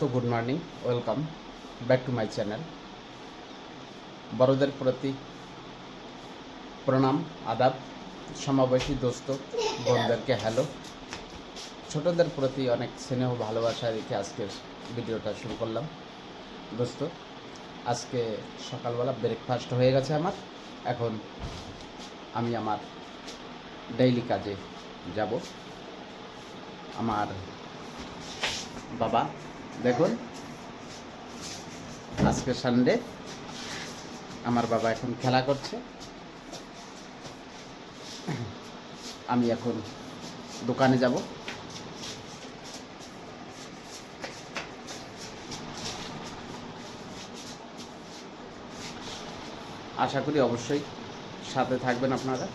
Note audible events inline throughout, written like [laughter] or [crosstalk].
দোস্ত good morning, welcome back to my channel. বড়দের প্রতি প্রণাম, আদাব সমাবেশী দোস্ত বোনদেরকে হ্যালো ছোটদের প্রতি অনেক স্নেহ, ভালোবাসা রেখে আজকের ভিডিওটা শুরু করলাম। দোস্ত, আজকে সকালবেলা ব্রেকফাস্ট হয়ে গেছে আমার। এখন আমি আমার ডেইলি কাজে যাব। আমার বাবা দেখুন। আজকে সানডে আমার বাবা এখন খেলা করছে। আমি এখন দোকানে যাব। আশা করি অবশ্যই সাথে থাকবেন আপনারা।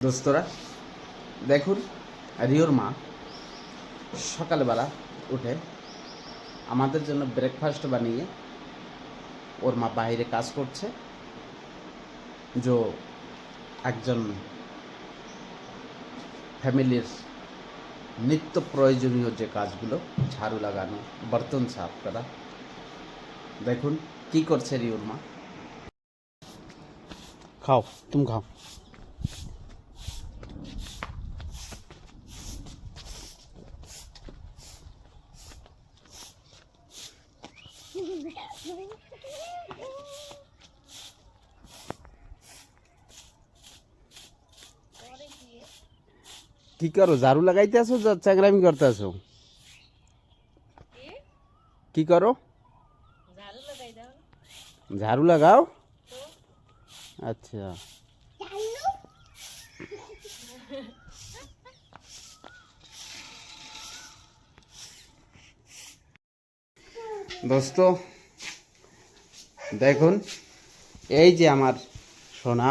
দোস্তরা, দেখুন রিওর মা সকালবেলা উঠে আমাদের জন্য ব্রেকফাস্ট বানিয়ে ওর মা বাইরে কাজ করছে। যে একজন ফ্যামিলির নিত্য প্রয়োজনীয় যে কাজগুলো, ঝাড়ু লাগানো, বর্তন সাফ করা। দেখুন, কি করছে রিওর মা? খাও, তুমি খাও। কি করো ঝাড়ু লাগাইতে আসো চাকরামি করতে আসো কি? করো? ঝাড়ু লাগাও? আচ্ছা। দোস্ত দেখুন এই যে আমার সোনা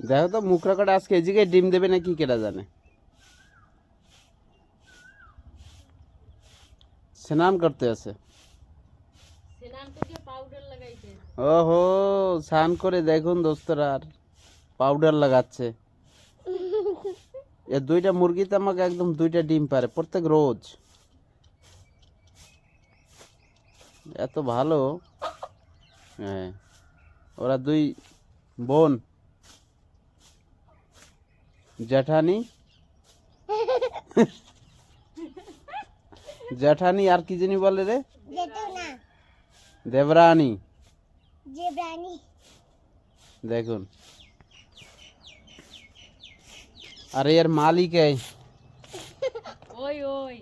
দেখো তো মুখরা কাটা আজকে এদিকে ডিম দেবে না কি কেটা জানে স্নান করতে আছে ওহো স্নান করে দেখুন দোস্তরা আর পাউডার লাগাচ্ছে এ দুইটা মুরগিতে আমাকে একদম দুইটা ডিম পারে প্রত্যেক রোজ এত ভালো হ্যাঁ ওরা দুই বোন जेठानी? जेठानी और की जानी बोले रे? जेठोना। देवरानी। जेबरानी। अरे यार मालिक है। ओय ओय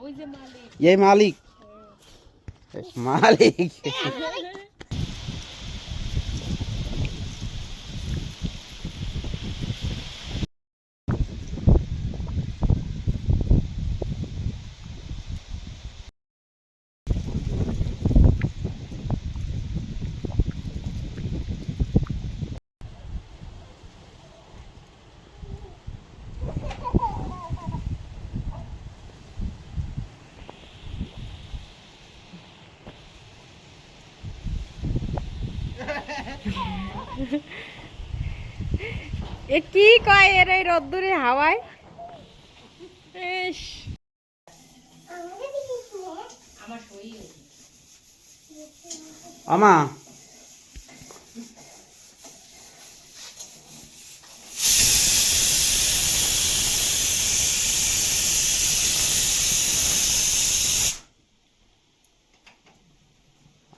ओय जे मालिक। ये मालिक। मालिक। এ কি কয় এর এই রোদ্দুরে হাওয়ায়? আমা।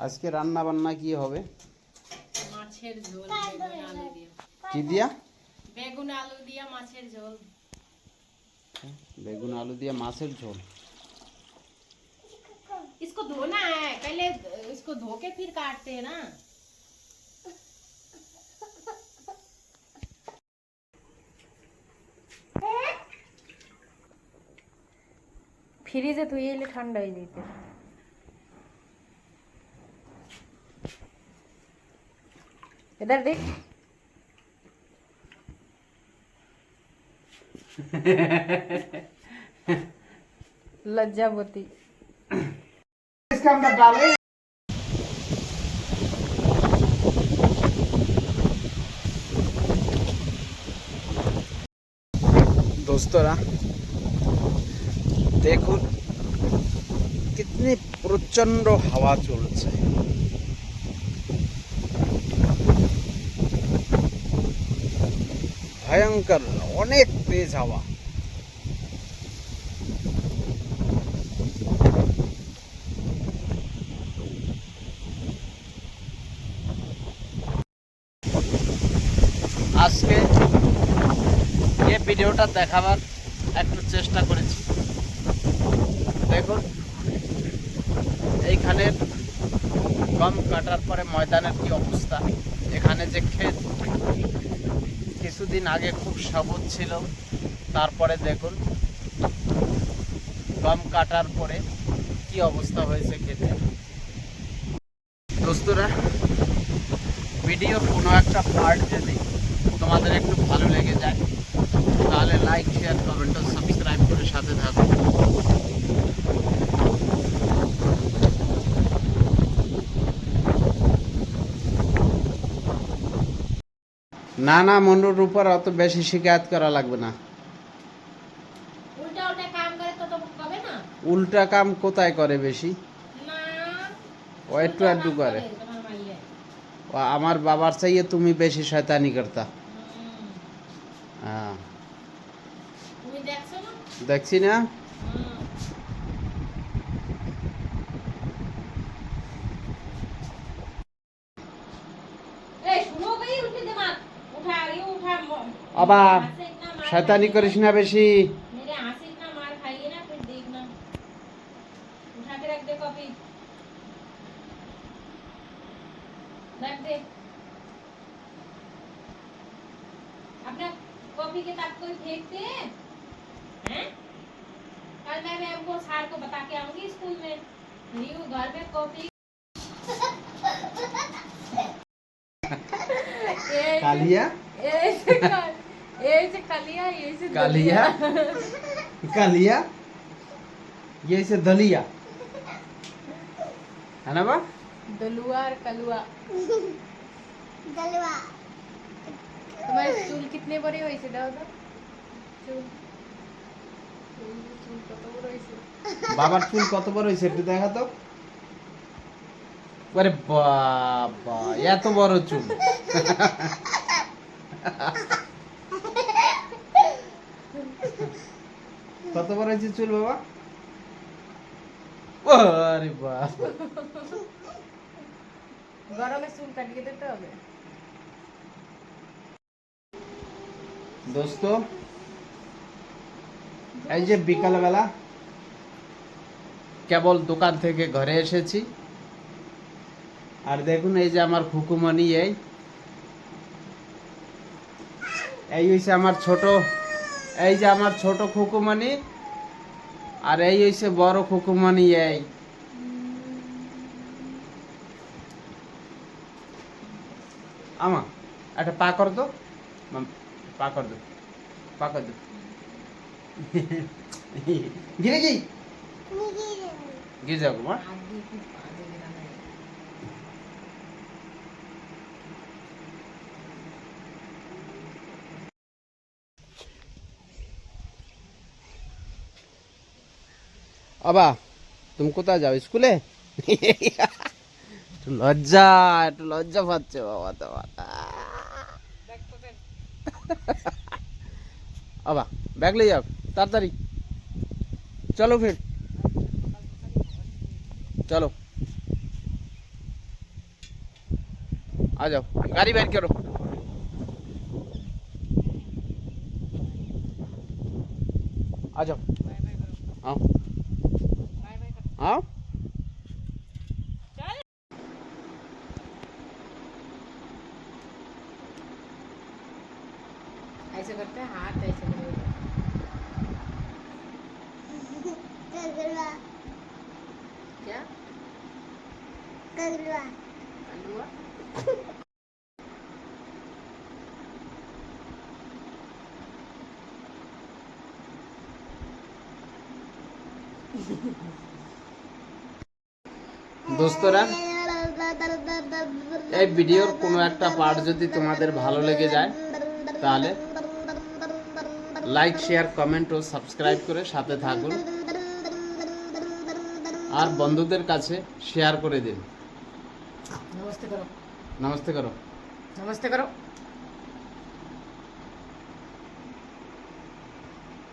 আজকে রান্না বান্না কি হবে? মাছের ঝোল বেগুন আলু দিয়া কি দিয়া বেগুন আলু দিয়া মাছের ঝোল বেগুন आलू दिया मासेर झोल इसको धोना है पहले इसको धो के फिर काटते हैं ना ফ্রিজে তুই এলে ঠান্ডা হয়ে যেতে इधर देख लज्जावती इसका अंदर डाले दोस्तोरा দেখুন কিতনি প্রচন্ড হাওয়া চলছে ভয়ঙ্কর, অনেক তেজ হাওয়া। আজকে এই ভিডিওটা দেখাবার একটু চেষ্টা করেছি। দেখুন এইখানের গম কাটার পরে ময়দানের কি অবস্থা? এখানে যে ক্ষেত কিছুদিন আগে খুব সবুজ ছিল। তারপরে দেখুন, গম কাটার পরে কি অবস্থা হয়েছে খেতে। দোস্তরা ভিডিও কোনো একটা পার্ট যদি তোমাদের একটু ভালো লেগে যায়, তাহলে লাইক শেয়ার কমেন্ট সাবস্ক্রাইব করে সাথে থাকো। না না উপর অত বেশি শিকায়ত করা লাগবে না। উল্টা কাম কোথায় করে বেশি? ও একটু করে। ও আমার বাবার চাইয়ে তুমি বেশি শয়তানি করতা। হ্যাঁ দেখছি না। बाबा शैतानी करिस ना बेशी। अपना कॉपी किताब कोई फेंकते हैं? कल मैं मैं आपको सार को बता के आऊँगी स्कूल में। न्यू घर में कॉपी। कालिया? [laughs] ऐसे कर ऐसे कर ऐसे कलिया ऐसे कालिया? কালিয়া ये से दलिया है ना बा दलुआ और कलुआ गलवा তোমার চুল কিতনে বড় হয়েছে দাও তো চুল চুল চুল কত বড় হয়েছে বাবার চুল কত বড় হয়েছে একটু দেখা তো আরে বাবা এত বড় চুল [laughs] কত বড় হয়েছে চুল বাবা? আরে গরমে চুল কাটিয়ে দিতে হবে। দোস্ত এই যে বিকালবেলা কেবল দোকান থেকে ঘরে এসেছি। আর দেখুন এই যে আমার খুকুমণি এই। এই হইছে আমার ছোট এই যে আমার ছোট খুকুমানি আর এই হইছে বড় খুকুমানি এই। আমা একটা পা কর দো পা কর দো পা কর দো। গিরে গি গিয়ে যাব মা। আবা তুমি কোথায় যাও স্কুলে [laughs] একটু লজ্জা একটু লজ্জা পাচ্ছে বাবা তোমার দেখ তোকে [laughs] আবা ব্যাগ ले যাও তাড়াতাড়ি চলো ফির चलो आ जाओ गाड़ी बैठ करो आ जाओ বাই आओ ऐसे करते हैं हाथ ऐसे क्या? कलवा कलवा [laughs] দোস্তরা এই ভিডিওর কোনো একটা পার্ট যদি তোমাদের ভালো লেগে যায় তাহলে লাইক শেয়ার কমেন্ট ও সাবস্ক্রাইব করে সাথে থাকুন। আর বন্ধুদের কাছে শেয়ার করে দিন। নমস্তে করো। নমস্তে করো। নমস্তে করো।